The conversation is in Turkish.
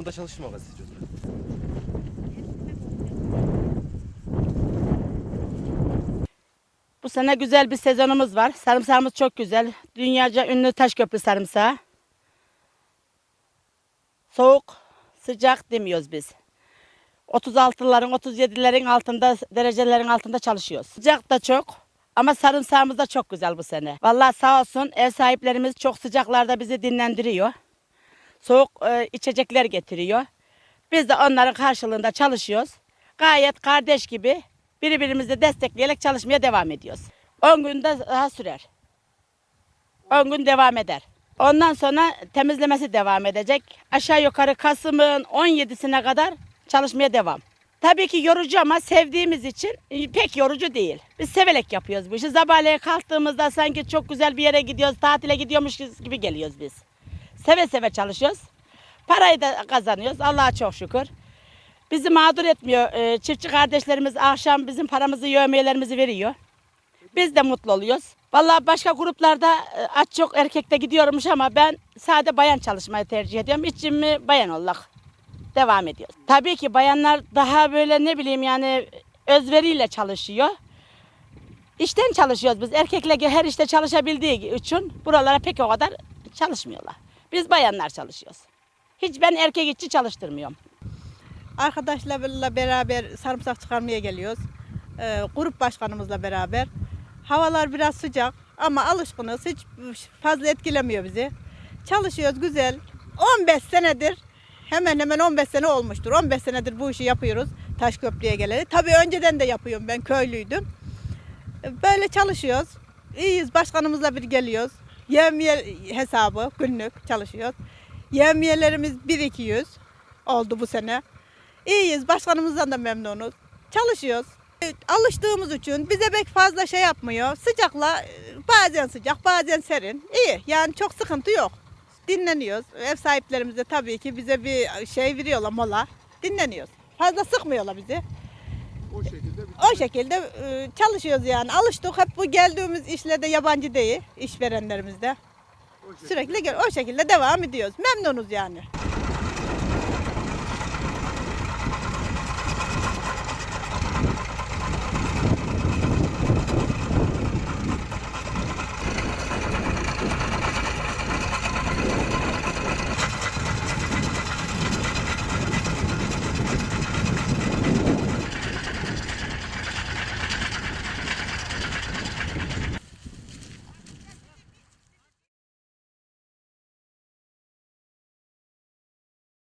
Yağmurda çalışmamak istiyoruz. Bu sene güzel bir sezonumuz var. Sarımsağımız çok güzel. Dünyaca ünlü Taşköprü sarımsağı. Soğuk, sıcak demiyoruz biz. 36'ların, 37'lerin altında, derecelerin altında çalışıyoruz. Sıcak da çok ama sarımsağımız da çok güzel bu sene. Vallahi sağ olsun ev sahiplerimiz çok sıcaklarda bizi dinlendiriyor. Soğuk e, içecekler getiriyor. Biz de onların karşılığında çalışıyoruz. Gayet kardeş gibi birbirimizi destekleyerek çalışmaya devam ediyoruz. 10 günde daha sürer. 10 gün devam eder. Ondan sonra temizlemesi devam edecek. Aşağı yukarı Kasım'ın 17'sine kadar çalışmaya devam. Tabii ki yorucu ama sevdiğimiz için e, pek yorucu değil. Biz severek yapıyoruz bu işi. Sabahleyin kalktığımızda sanki çok güzel bir yere gidiyoruz, tatile gidiyormuş gibi geliyoruz biz. Seve seve çalışıyoruz. Parayı da kazanıyoruz. Allah'a çok şükür. Bizi mağdur etmiyor. Ee, çiftçi kardeşlerimiz akşam bizim paramızı, yövmeyelerimizi veriyor. Biz de mutlu oluyoruz. Vallahi başka gruplarda e, az çok erkekte gidiyormuş ama ben sade bayan çalışmayı tercih ediyorum. İçimi bayan olarak devam ediyoruz. Tabii ki bayanlar daha böyle ne bileyim yani özveriyle çalışıyor. İşten çalışıyoruz biz. Erkekler her işte çalışabildiği için buralara pek o kadar çalışmıyorlar. Biz bayanlar çalışıyoruz. Hiç ben erkek işçi çalıştırmıyorum. Arkadaşlarla beraber sarımsak çıkarmaya geliyoruz. Ee, grup başkanımızla beraber. Havalar biraz sıcak ama alışkınız. Hiç fazla etkilemiyor bizi. Çalışıyoruz güzel. 15 senedir hemen hemen 15 sene olmuştur. 15 senedir bu işi yapıyoruz. Taşköprü'ye geleli. Tabii önceden de yapıyorum ben köylüydüm. Ee, Böyle çalışıyoruz. İyiyiz. Başkanımızla bir geliyoruz. Yevmiye hesabı günlük çalışıyoruz. Yevmiyelerimiz 1-200 oldu bu sene. İyiyiz. Başkanımızdan da memnunuz. Çalışıyoruz. Alıştığımız için bize pek fazla şey yapmıyor. Sıcakla e, bazen sıcak bazen serin. İyi yani çok sıkıntı yok. Dinleniyoruz. Ev sahiplerimiz de tabii ki bize bir şey veriyorlar mola. Dinleniyoruz. Fazla sıkmıyorlar bizi. O şekilde O şekilde e, çalışıyoruz yani. Alıştık. Hep bu geldiğimiz işlerde yabancı değil. işverenlerimiz de. o şekilde. Sürekli gel- o şekilde devam ediyoruz. Memnunuz yani.